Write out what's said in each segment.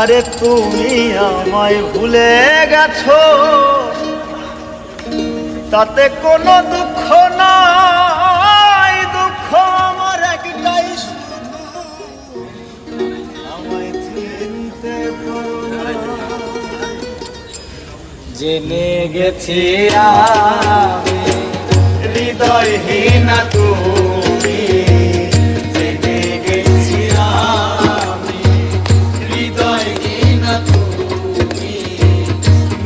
আরে তুমি আমায় ভুলে গেছো তাতে কোনো দুঃখ নাই, দুঃখ আমার একটাই। জেনে গেছি আমি, হৃদয়হীনা তুমি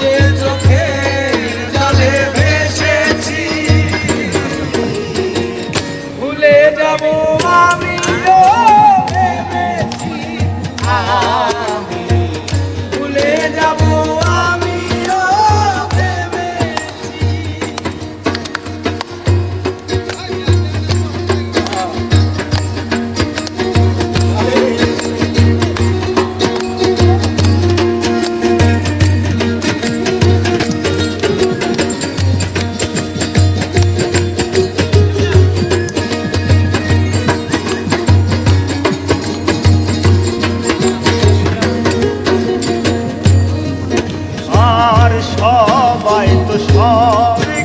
যে চোখে আর সবাই তো সব